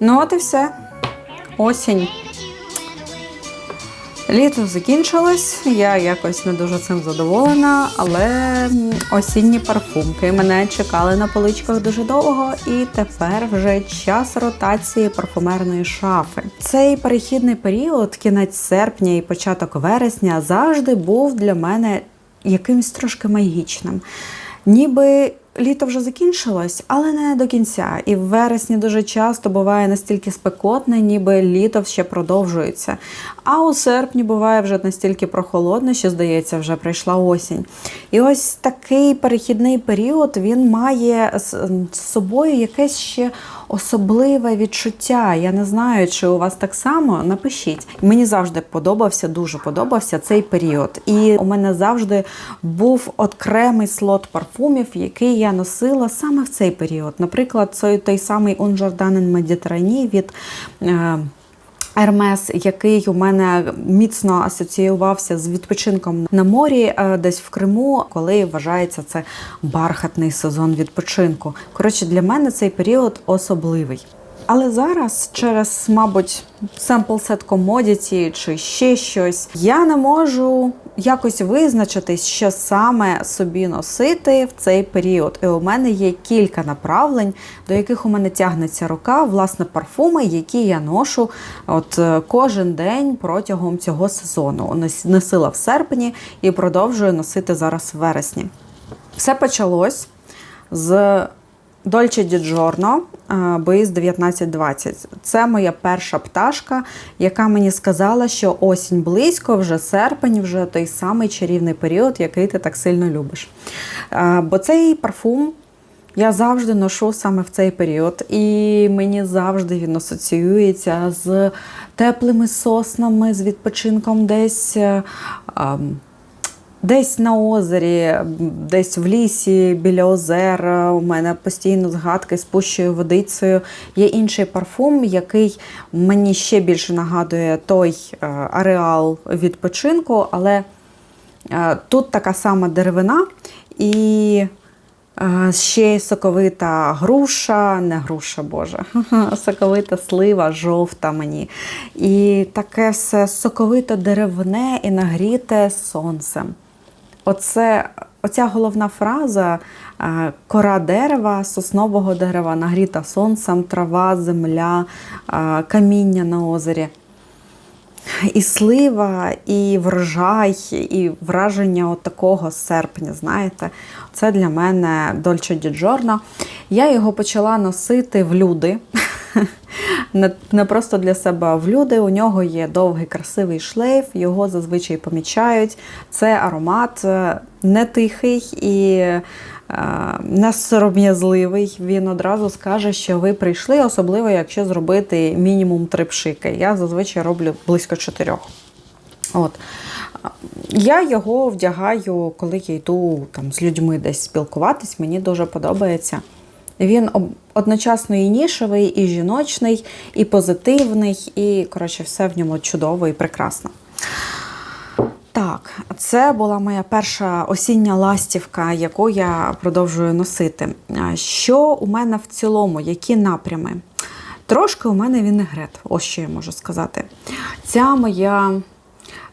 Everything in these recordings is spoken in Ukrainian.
Ну, от і все. Осінь. Літо закінчилось, я якось не дуже цим задоволена, але осінні парфумки мене чекали на поличках дуже довго, і тепер вже час ротації парфумерної шафи. Цей перехідний період, кінець серпня і початок вересня, завжди був для мене якимось трошки магічним. Ніби літо вже закінчилось, але не до кінця. І в вересні дуже часто буває настільки спекотне, ніби літо ще продовжується. А у серпні буває вже настільки прохолодно, що здається, вже прийшла осінь. І ось такий перехідний період він має з собою якесь ще особливе відчуття. Я не знаю, чи у вас так само. Напишіть. Мені завжди подобався, дуже подобався цей період. І у мене завжди був окремий слот парфумів, який я носила саме в цей період. Наприклад, це той самий Un Mediterranee від. Ермес, який у мене міцно асоціювався з відпочинком на морі, е, десь в Криму, коли вважається це бархатний сезон відпочинку. Коротше, для мене цей період особливий. Але зараз, через, мабуть, sample set commodity чи ще щось, я не можу якось визначитись, що саме собі носити в цей період. І у мене є кілька направлень, до яких у мене тягнеться рука, власне, парфуми, які я ношу от е, кожен день протягом цього сезону. Носила в серпні і продовжую носити зараз в вересні. Все почалось з Dolce Di Giorno е, 1920. Це моя перша пташка, яка мені сказала, що осінь близько, вже серпень, вже той самий чарівний період, який ти так сильно любиш. Е, Бо цей парфум я завжди ношу саме в цей період, і мені завжди він асоціюється з теплими соснами, з відпочинком десь. Десь на озері, десь в лісі, біля озер. У мене постійно згадки з пущою водицею. Є інший парфум, який мені ще більше нагадує той е, ареал відпочинку, але е, тут така сама деревина і е, ще соковита груша, не груша, боже, соковита слива, жовта мені. І таке все соковито деревне і нагріте сонцем. Оце, оця головна фраза е, кора дерева, соснового дерева, нагріта сонцем, трава, земля, е, каміння на озері. І слива, і врожай, і враження от такого серпня, знаєте, це для мене Di Giorno. Я його почала носити в люди. Не, просто для себе, в люди. У нього є довгий красивий шлейф, його зазвичай помічають. Це аромат е, не тихий і е, не сором'язливий. Він одразу скаже, що ви прийшли, особливо якщо зробити мінімум три пшики. Я зазвичай роблю близько чотирьох. От. Я його вдягаю, коли я йду там, з людьми десь спілкуватись, мені дуже подобається. Він одночасно і нішевий, і жіночний, і позитивний, і, коротше, все в ньому чудово і прекрасно. Так, це була моя перша осіння ластівка, яку я продовжую носити. Що у мене в цілому, які напрями? Трошки у мене вінегрет, ось що я можу сказати. Ця моя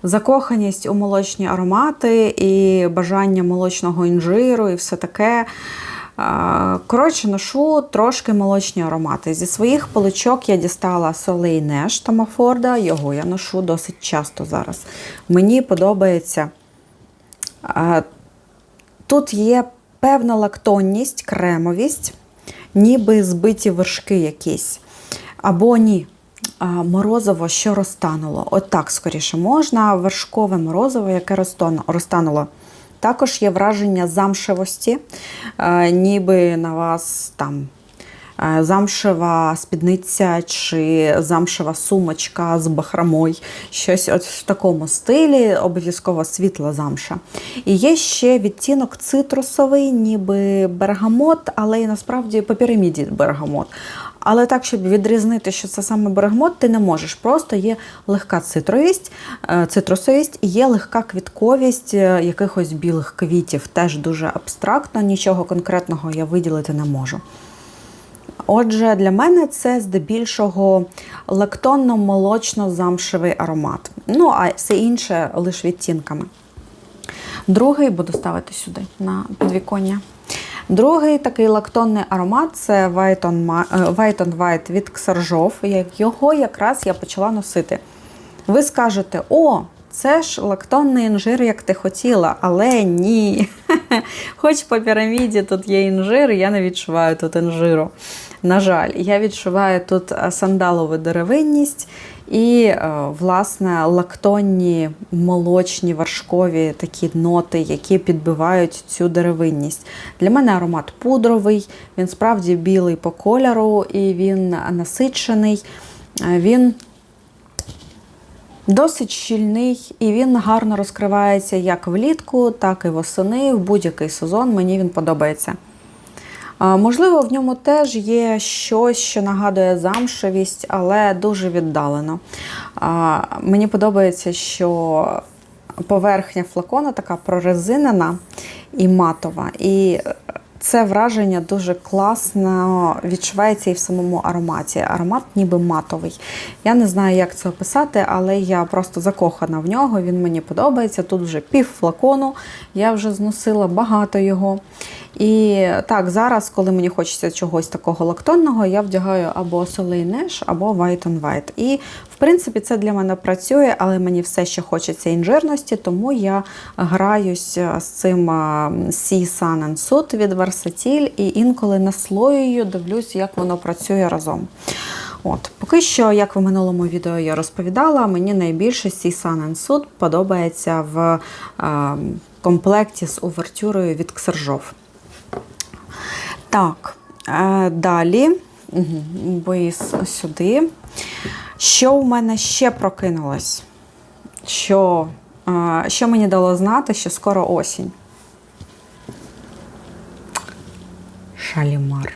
закоханість у молочні аромати і бажання молочного інжиру і все таке. Коротше, ношу трошки молочні аромати. Зі своїх поличок я дістала Soleil Neige Тома Форда, його я ношу досить часто зараз. Мені подобається. Тут є певна лактонність, кремовість, ніби збиті вершки якісь. Або ні. а, Морозиво, що розтануло. Отак, скоріше можна. Вершкове морозиво, яке розтануло. Також є враження замшевості, е, ніби на вас там е, замшева спідниця чи замшева сумочка з бахромой, щось от в такому стилі, обов'язково світла замша. І є ще відтінок цитрусовий, ніби бергамот, але і насправді по піраміді бергамот. Але так, щоб відрізнити, що це саме бергамот, ти не можеш. Просто є легка цитровість, е, цитрусовість є легка квітковість е, якихось білих квітів. Теж дуже абстрактно, нічого конкретного я виділити не можу. Отже, для мене це здебільшого лактонно-молочно-замшевий аромат. Ну, а все інше лише відтінками. Другий буду ставити сюди на підвіконня. Другий такий лактонний аромат це White on е, White on White від Ксаржов. Його якраз я почала носити. Ви скажете, о, це ж лактонний інжир, як ти хотіла, але ні. Хоч по піраміді тут є інжир, я не відчуваю тут інжиру. На жаль, я відчуваю тут е, сандалову деревинність і, е, власне, лактонні, молочні, вершкові такі ноти, які підбивають цю деревинність. Для мене аромат пудровий, він справді білий по кольору, і він насичений. Е, Він Досить щільний і він гарно розкривається як влітку, так і восени. В будь-який сезон мені він подобається. Можливо, в ньому теж є щось, що нагадує замшевість, але дуже віддалено. Мені подобається, що поверхня флакона така прорезинена і матова. І це враження дуже класно відчувається і в самому ароматі. Аромат ніби матовий. Я не знаю, як це описати, але я просто закохана в нього. Він мені подобається. Тут вже пів флакону, я вже зносила багато його. І так, зараз, коли мені хочеться чогось такого лактонного, я вдягаю або Soleil Neige, або White on White. І, в принципі, це для мене працює, але мені все ще хочеться інжирності, тому я граюсь з цим а, Sea Sun and Sud від Versatil і інколи наслоюю, дивлюсь, як воно працює разом. От, Поки що, як в минулому відео я розповідала, мені найбільше Sea Sun and Sud подобається в а, комплекті з увертюрою від Ксержов. Так, е, далі угу, сюди. Що у мене ще прокинулось? Що, е, що мені дало знати, що скоро осінь? Шалімар.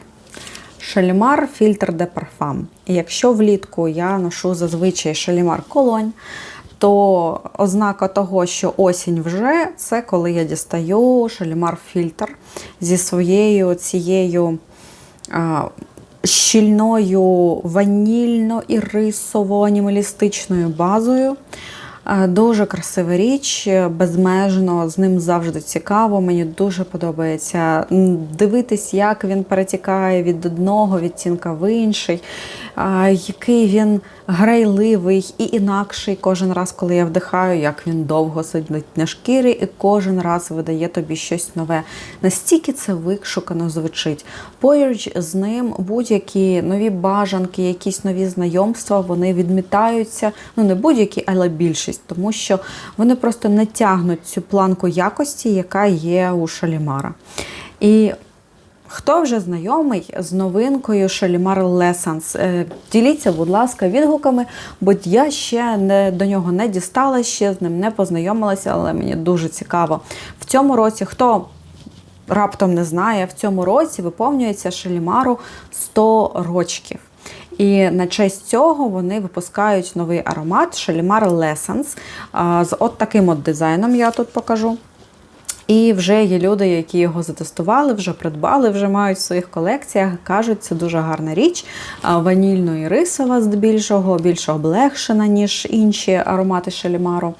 Шалімар фільтр де парфам. І якщо влітку я ношу зазвичай шалімар колонь, то ознака того, що осінь вже, це коли я дістаю шалімар фільтр зі своєю цією а, щільною ванільно-ірисово-анімалістичною базою. Дуже красива річ, безмежно, з ним завжди цікаво. Мені дуже подобається дивитись, як він перетікає від одного відтінка в інший, який він грайливий і інакший кожен раз, коли я вдихаю, як він довго сидить на шкірі, і кожен раз видає тобі щось нове. Настільки це вишукано звучить. Поруч з ним будь-які нові бажанки, якісь нові знайомства, вони відмітаються. Ну, не будь-які, але більшість, тому що вони просто не тягнуть цю планку якості, яка є у Шалімара. І Хто вже знайомий з новинкою Шалімар Лесанс? Діліться, будь ласка, відгуками, бо я ще не до нього не дістала, ще з ним не познайомилася, але мені дуже цікаво. В цьому році хто раптом не знає, в цьому році виповнюється Шалімару 100 рочків. І на честь цього вони випускають новий аромат Шалімар Lessons з от таким от дизайном, я тут покажу. І вже є люди, які його затестували, вже придбали, вже мають в своїх колекціях. Кажуть, це дуже гарна річ. Ванільно рисова, здебільшого, більш облегшена, ніж інші аромати шалімару.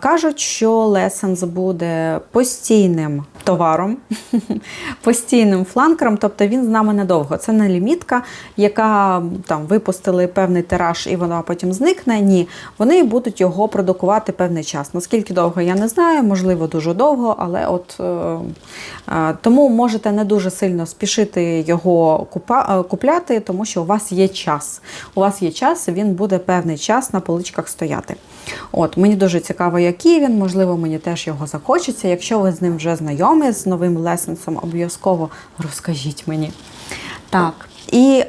Кажуть, що Лесенс буде постійним товаром, постійним фланкером, тобто він з нами недовго. Це не лімітка, яка там випустили певний тираж і вона потім зникне. Ні, вони будуть його продукувати певний час. Наскільки довго, я не знаю, можливо, дуже довго, але от е, е, тому можете не дуже сильно спішити його купа, е, купляти, тому що у вас є час. У вас є час, він буде певний час на поличках стояти. От, Мені дуже цікаво, який він, можливо, мені теж його захочеться. Якщо ви з ним вже знайомі, з новим лесенсом, обов'язково розкажіть мені. Так, і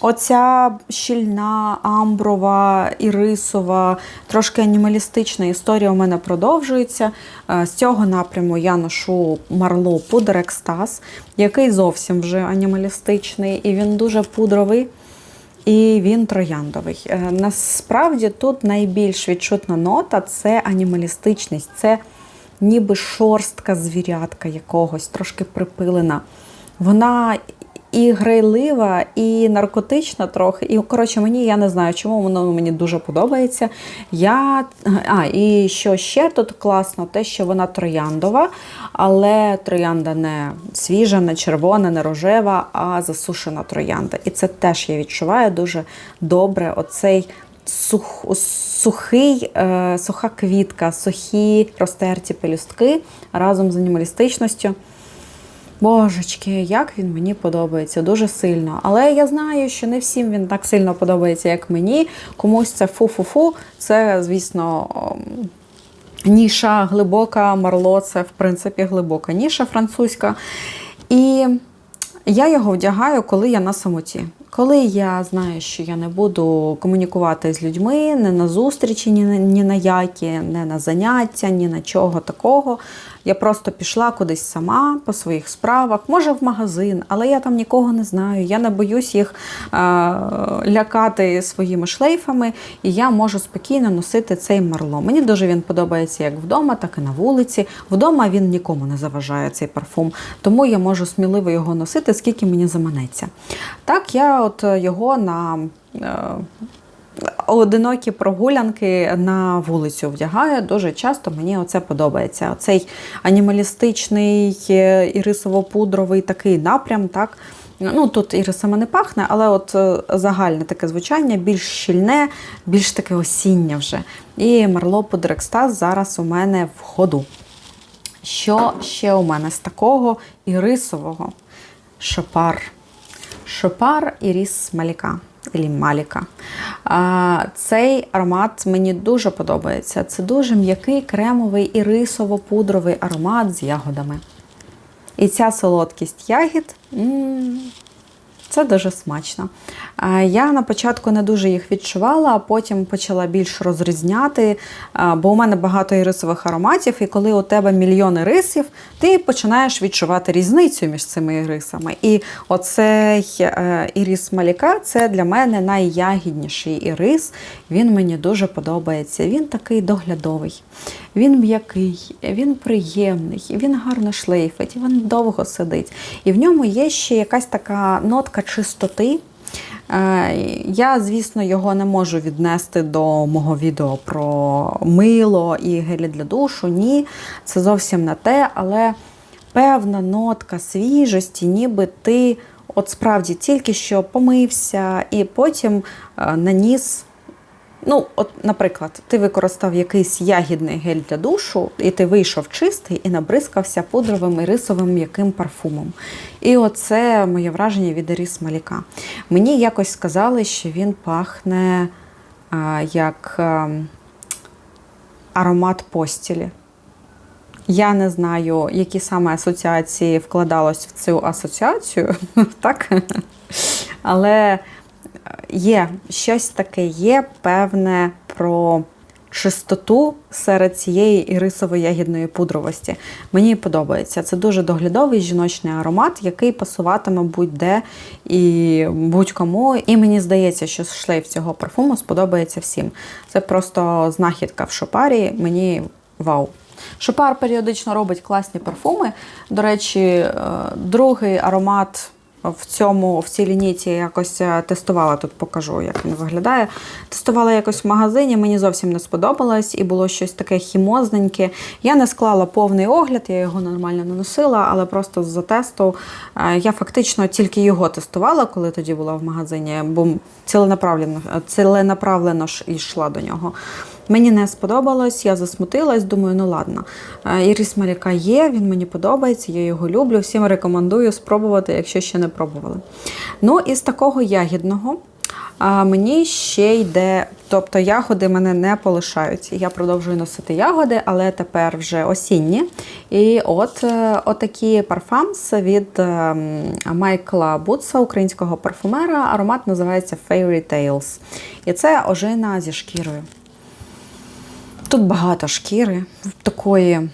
оця щільна, амброва, ірисова, трошки анімалістична історія у мене продовжується. З цього напряму я ношу Марло Пудер Екстаз, який зовсім вже анімалістичний, і він дуже пудровий. І він трояндовий. Насправді тут найбільш відчутна нота це анімалістичність, це ніби шорстка звірятка якогось, трошки припилена. Вона і грайлива, і наркотична трохи. І коротше, мені я не знаю, чому воно мені дуже подобається. Я, А, і що ще тут класно, те, що вона трояндова, але троянда не свіжа, не червона, не рожева, а засушена троянда. І це теж я відчуваю дуже добре. Оцей сух, сухий, е, суха квітка, сухі розтерті пелюстки разом з анімалістичністю. Божечки, як він мені подобається, дуже сильно. Але я знаю, що не всім він так сильно подобається, як мені. Комусь це фу-фу-фу. Це, звісно, ніша глибока, марло це, в принципі, глибока ніша французька. І я його вдягаю, коли я на самоті. Коли я знаю, що я не буду комунікувати з людьми, не на зустрічі, ні на, ні на які, не на заняття, ні на чого такого. Я просто пішла кудись сама по своїх справах, може в магазин, але я там нікого не знаю. Я не боюсь їх е, лякати своїми шлейфами, і я можу спокійно носити цей марло. Мені дуже він подобається як вдома, так і на вулиці. Вдома він нікому не заважає цей парфум, тому я можу сміливо його носити, скільки мені заманеться. Так, я от його на. Е, одинокі прогулянки на вулицю вдягаю. Дуже часто мені оце подобається. Оцей анімалістичний ірисово-пудровий такий напрям. так. Ну, Тут ірисами не пахне, але от е, загальне таке звучання, більш щільне, більш таке осіннє вже. І Марло Пудрекстаз зараз у мене в ходу. Що ще у мене з такого ірисового? Шопар. Шопар Іріс Маліка. Маліка. Цей аромат мені дуже подобається. Це дуже м'який кремовий і рисово-пудровий аромат з ягодами. І ця солодкість ягід. М -м -м. Це дуже смачно. Я на початку не дуже їх відчувала, а потім почала більш розрізняти, бо у мене багато ірисових ароматів, і коли у тебе мільйони рисів, ти починаєш відчувати різницю між цими ірисами. І оцей е, ірис маліка це для мене найягідніший ірис. Він мені дуже подобається. Він такий доглядовий, він м'який, він приємний, він гарно шлейфить, він довго сидить. І в ньому є ще якась така нотка чистоти. Е, я, звісно, його не можу віднести до мого відео про мило і гелі для душу. Ні, це зовсім не те, але певна нотка свіжості, ніби ти от справді тільки що помився і потім е, наніс Ну, от, наприклад, ти використав якийсь ягідний гель для душу, і ти вийшов чистий і набризкався пудровим і рисовим м'яким парфумом. І оце моє враження від Еріс Маліка. Мені якось сказали, що він пахне а, як а, аромат постілі. Я не знаю, які саме асоціації вкладалось в цю асоціацію, так? Але є щось таке, є певне про чистоту серед цієї ірисової ягідної пудровості. Мені подобається. Це дуже доглядовий жіночний аромат, який пасуватиме будь-де і будь-кому. І мені здається, що шлейф цього парфуму сподобається всім. Це просто знахідка в шопарі. Мені вау. Шопар періодично робить класні парфуми. До речі, е, другий аромат в цьому, в цій лінійці якось е, тестувала, тут покажу, як він виглядає. Тестувала якось в магазині, мені зовсім не сподобалось, і було щось таке хімозненьке. Я не склала повний огляд, я його нормально не носила, але просто за тесту е, я фактично тільки його тестувала, коли тоді була в магазині, бо ціленаправленно, ціленаправленно ж йшла до нього. Мені не сподобалось, я засмутилась, думаю, ну ладно. Е, Ірис Маряка є, він мені подобається, я його люблю. Всім рекомендую спробувати, якщо ще не пробували. Ну, із такого ягідного. Мені ще йде, тобто ягоди мене не полишають. Я продовжую носити ягоди, але тепер вже осінні. І от е, отакі парфамс від ем, Майкла Бутса, українського парфумера. Аромат називається Fairy Tales. І це ожина зі шкірою. Тут багато шкіри, такої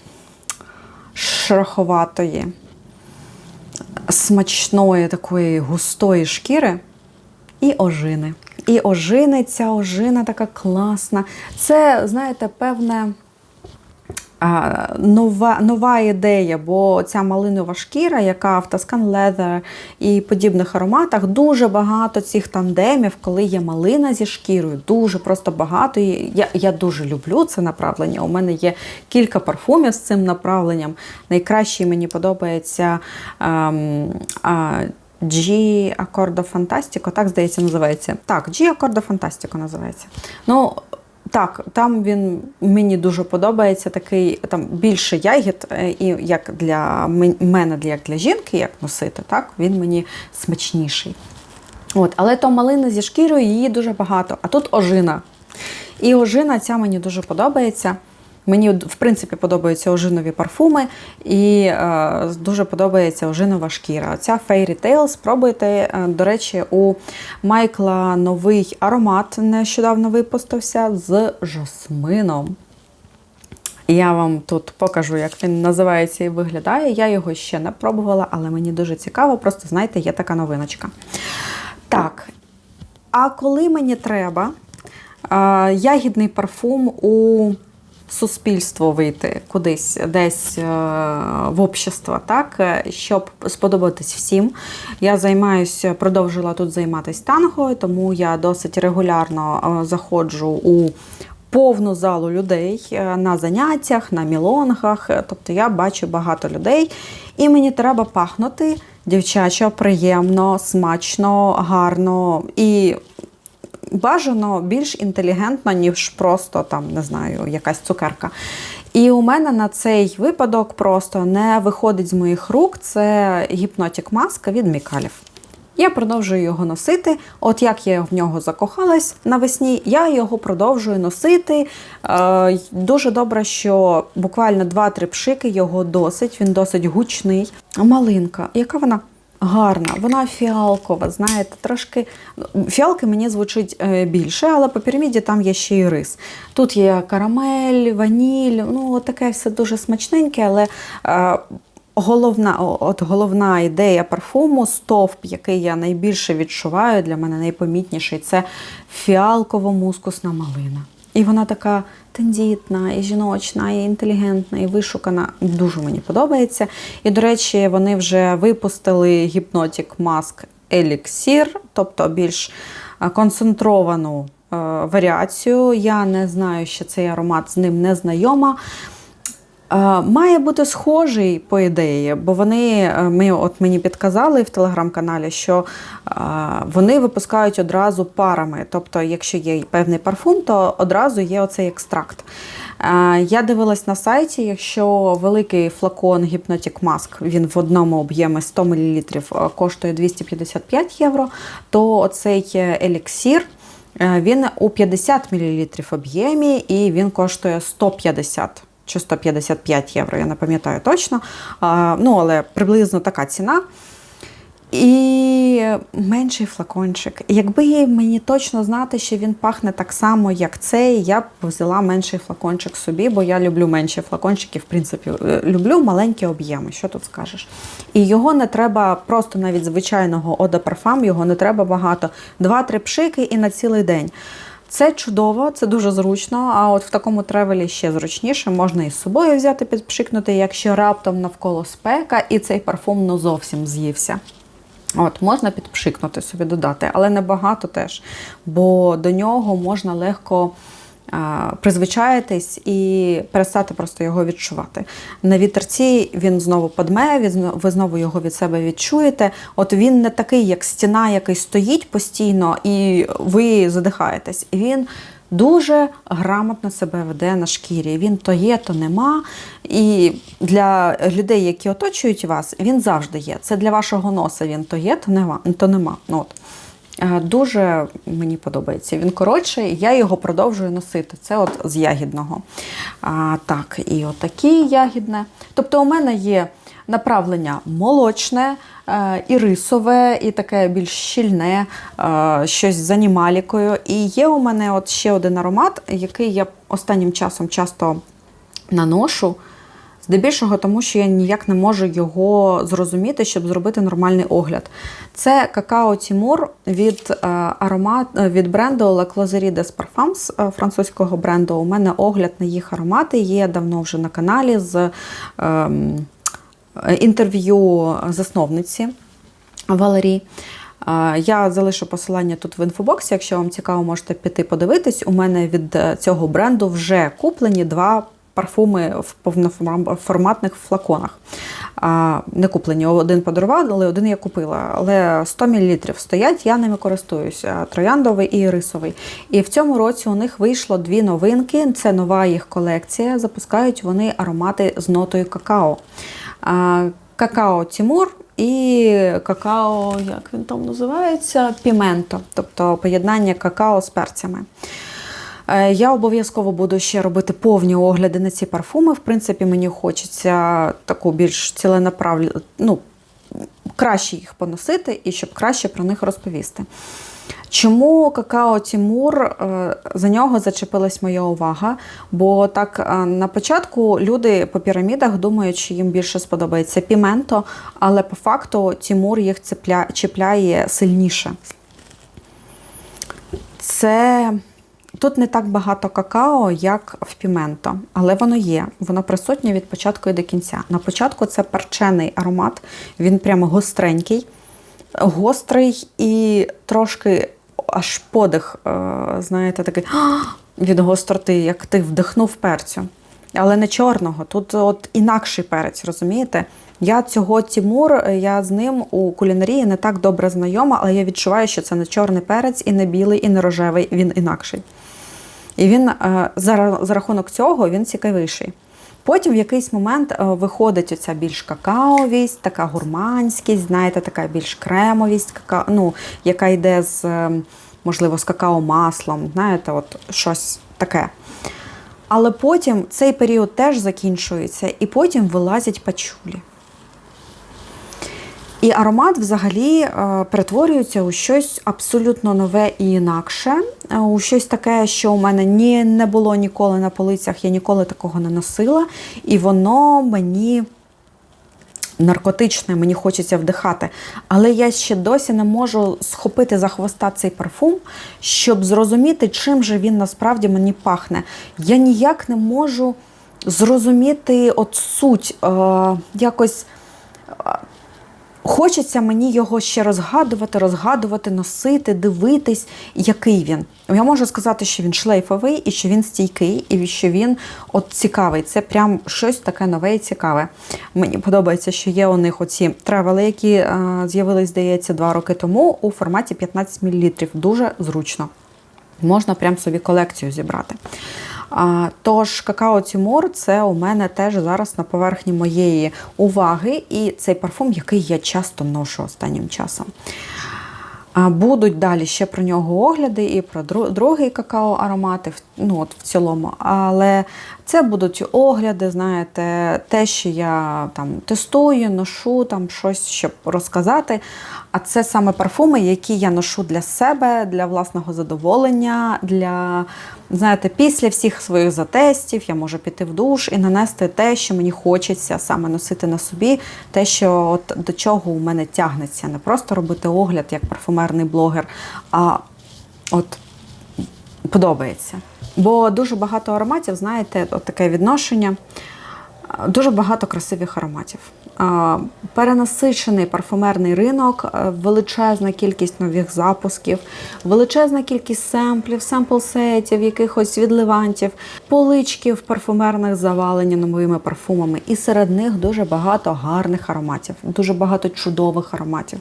шероховатої, смачної, такої густої шкіри і ожини. І ожини, ця ожина така класна. Це, знаєте, певне нова нова ідея, бо ця малинова шкіра, яка в Tuscan Leather і подібних ароматах, дуже багато цих тандемів, коли є малина зі шкірою, дуже просто багато. Я, я дуже люблю це направлення. У мене є кілька парфумів з цим направленням. Найкращий мені подобається. Ем, а, G Accordo Fantastico, так здається, називається. Так, G Accordo Fantastico називається. Ну, так, там він мені дуже подобається. Такий там більше ягід, е, і як для мене, як для жінки, як носити, так він мені смачніший. От, але то малина зі шкірою її дуже багато. А тут ожина. І ожина ця мені дуже подобається. Мені, в принципі, подобаються ожинові парфуми, і е, дуже подобається ожинова шкіра. Ця Fairy Tale спробуйте. Е, До речі, у Майкла новий аромат нещодавно випустився з жасмином. Я вам тут покажу, як він називається і виглядає. Я його ще не пробувала, але мені дуже цікаво. Просто знаєте, є така новиночка. Так. А коли мені треба ягідний парфум у суспільство вийти кудись, десь е, в общество, так, е, щоб сподобатись всім. Я займаюся, продовжила тут займатися танго, тому я досить регулярно е, заходжу у повну залу людей на заняттях, на мілонгах. Тобто я бачу багато людей, і мені треба пахнути дівчачо, приємно, смачно, гарно і бажано більш інтелігентно, ніж просто там, не знаю, якась цукерка. І у мене на цей випадок просто не виходить з моїх рук. Це гіпнотік маска від Мікалів. Я продовжую його носити. От як я в нього закохалась навесні, я його продовжую носити. Е, дуже добре, що буквально 2-3 пшики його досить, він досить гучний. Малинка, яка вона? Гарна, вона фіалкова, знаєте, трошки. Фіалки мені звучить е, більше, але по піраміді там є ще й рис. Тут є карамель, ваніль, ну таке все дуже смачненьке, але е, головна, от головна ідея парфуму, стовп, який я найбільше відчуваю, для мене найпомітніший, це фіалково-мускусна малина. І вона така тендітна, і жіночна, і інтелігентна, і вишукана. Дуже мені подобається. І, до речі, вони вже випустили гіпнотік маск еліксір, тобто більш е, концентровану е, варіацію. Я не знаю, що цей аромат з ним не знайома. Е, Має бути схожий, по ідеї, бо вони е, ми, от мені підказали в телеграм-каналі, що е, вони випускають одразу парами. Тобто, якщо є певний парфум, то одразу є оцей екстракт. Я дивилась на сайті, якщо великий флакон Hypnotic Mask, він в одному об'ємі 100 мл коштує 255 євро, то оцей еліксір він у 50 мл об'ємі і він коштує 150 чи 155 євро, я не пам'ятаю точно. Ну, але приблизно така ціна. І менший флакончик. Якби мені точно знати, що він пахне так само, як цей, я б взяла менший флакончик собі, бо я люблю менші флакончики, в принципі, е, люблю маленькі об'єми. Що тут скажеш? І його не треба просто навіть звичайного ода його не треба багато. Два-три пшики і на цілий день. Це чудово, це дуже зручно. А от в такому тревелі ще зручніше, можна із собою взяти підпшикнути, якщо раптом навколо спека і цей парфум ну зовсім з'ївся. От, можна підпшикнути собі додати, але не багато теж, бо до нього можна легко а, призвичаїтись і перестати просто його відчувати. На вітерці він знову подме, ви знову його від себе відчуєте. От він не такий, як стіна, який стоїть постійно, і ви задихаєтесь. Він дуже грамотно себе веде на шкірі. Він то є, то нема. І для людей, які оточують вас, він завжди є. Це для вашого носа він то є, то нема. То нема. Ну, От. Е, Дуже мені подобається. Він коротший, я його продовжую носити. Це от з ягідного. А, так, і отакі ягідне. Тобто, у мене є направлення молочне, е, і рисове, і таке більш щільне, е, щось з анімалікою. І є у мене от ще один аромат, який я останнім часом часто наношу. Здебільшого, тому що я ніяк не можу його зрозуміти, щоб зробити нормальний огляд. Це какао Тімур від е, аромат е, від бренду La Closerie des Parfums, е, французького бренду. У мене огляд на їх аромати є давно вже на каналі з ем, інтерв'ю засновниці Валерії. Я залишу посилання тут в інфобоксі. Якщо вам цікаво, можете піти подивитись. У мене від цього бренду вже куплені два парфуми в повноформатних флаконах. А, Не куплені, один подарував, але один я купила. Але 100 мл стоять, я ними користуюся: трояндовий і рисовий. І в цьому році у них вийшло дві новинки. Це нова їх колекція. Запускають вони аромати з нотою какао. А, Какао Тімур і какао, як він там називається? Піменто, тобто поєднання какао з перцями. Е, Я обов'язково буду ще робити повні огляди на ці парфуми. В принципі, мені хочеться таку більш ціленаправлену, ну, краще їх поносити і щоб краще про них розповісти. Чому какао Тімур е, за нього зачепилась моя увага? Бо так е, на початку люди по пірамідах думають, що їм більше сподобається піменто, але по факту Тімур їх цепля... чіпляє сильніше. Це тут не так багато какао, як в піменто, але воно є. Воно присутнє від початку і до кінця. На початку це перчений аромат, він прямо гостренький, гострий і трошки аж подих, е, знаєте, такий від гостроти, як ти вдихнув перцю. Але не чорного. Тут от інакший перець, розумієте? Я цього Тімур, я з ним у кулінарії не так добре знайома, але я відчуваю, що це не чорний перець, і не білий, і не рожевий, він інакший. І він е, за, за рахунок цього він цікавіший. Потім в якийсь момент е, виходить оця більш какаовість, така гурманськість, знаєте, така більш кремовість, какао, ну, яка йде з, е, можливо, з какао-маслом, знаєте, от щось таке. Але потім цей період теж закінчується, і потім вилазять пачулі. І аромат взагалі е, перетворюється у щось абсолютно нове і інакше, е, у щось таке, що у мене ні, не було ніколи на полицях, я ніколи такого не носила, і воно мені наркотичне, мені хочеться вдихати. Але я ще досі не можу схопити за хвоста цей парфум, щоб зрозуміти, чим же він насправді мені пахне. Я ніяк не можу зрозуміти от суть е, якось. Хочеться мені його ще розгадувати, розгадувати, носити, дивитись, який він. Я можу сказати, що він шлейфовий, і що він стійкий, і що він от цікавий. Це прям щось таке нове і цікаве. Мені подобається, що є у них оці тревели, які а, з'явились, здається, два роки тому у форматі 15 мл. Дуже зручно. Можна прям собі колекцію зібрати. Тож, какао Тімур це у мене теж зараз на поверхні моєї уваги, і цей парфум, який я часто ношу останнім часом. Будуть далі ще про нього огляди і про другий какао-аромати, ну от в цілому. Але це будуть огляди, знаєте, те, що я там тестую, ношу там щось, щоб розказати. А це саме парфуми, які я ношу для себе, для власного задоволення, для, знаєте, після всіх своїх затестів я можу піти в душ і нанести те, що мені хочеться саме носити на собі, те, що от до чого у мене тягнеться. Не просто робити огляд як парфумерний блогер, а от подобається. Бо дуже багато ароматів, знаєте, от таке відношення. Дуже багато красивих ароматів. Перенасичений парфумерний ринок, величезна кількість нових запусків, величезна кількість семплів, семпл-сетів, якихось відливантів, поличків парфумерних завалені новими парфумами. І серед них дуже багато гарних ароматів, дуже багато чудових ароматів.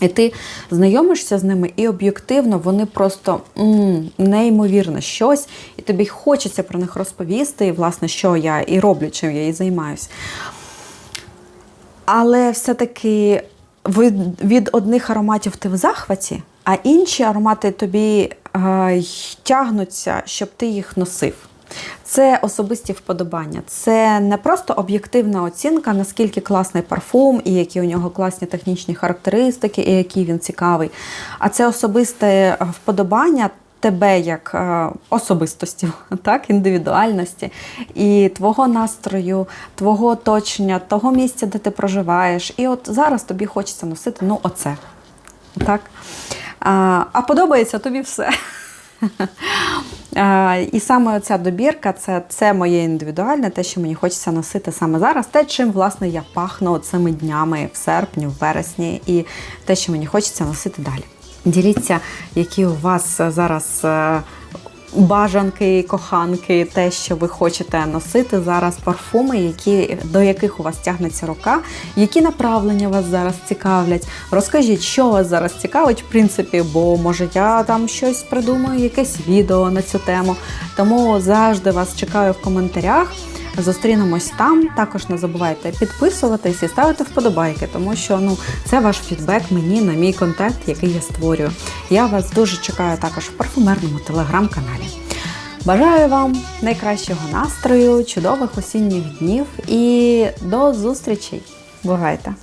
І ти знайомишся з ними, і об'єктивно вони просто м, неймовірно щось, і тобі хочеться про них розповісти, і, власне, що я і роблю, чим я і займаюся. Але все-таки від, від одних ароматів ти в захваті, а інші аромати тобі е, тягнуться, щоб ти їх носив. Це особисті вподобання. Це не просто об'єктивна оцінка, наскільки класний парфум, і які у нього класні технічні характеристики, і який він цікавий. А це особисте вподобання тебе як е, особистості, так, індивідуальності, і твого настрою, твого оточення, того місця, де ти проживаєш. І от зараз тобі хочеться носити ну, оце. Так? А, а подобається тобі все. І саме ця добірка це, це моє індивідуальне, те, що мені хочеться носити саме зараз, те, чим власне я пахну цими днями в серпні, в вересні, і те, що мені хочеться носити далі. Діліться, які у вас зараз е, бажанки, коханки, те, що ви хочете носити зараз, парфуми, які, до яких у вас тягнеться рука, які направлення вас зараз цікавлять. Розкажіть, що вас зараз цікавить, в принципі, бо може я там щось придумаю, якесь відео на цю тему. Тому завжди вас чекаю в коментарях. Зустрінемось там. Також не забувайте підписуватись і ставити вподобайки, тому що ну це ваш фідбек мені на мій контент, який я створюю. Я вас дуже чекаю також в парфумерному телеграм-каналі. Бажаю вам найкращого настрою, чудових осінніх днів і до зустрічей. Бувайте!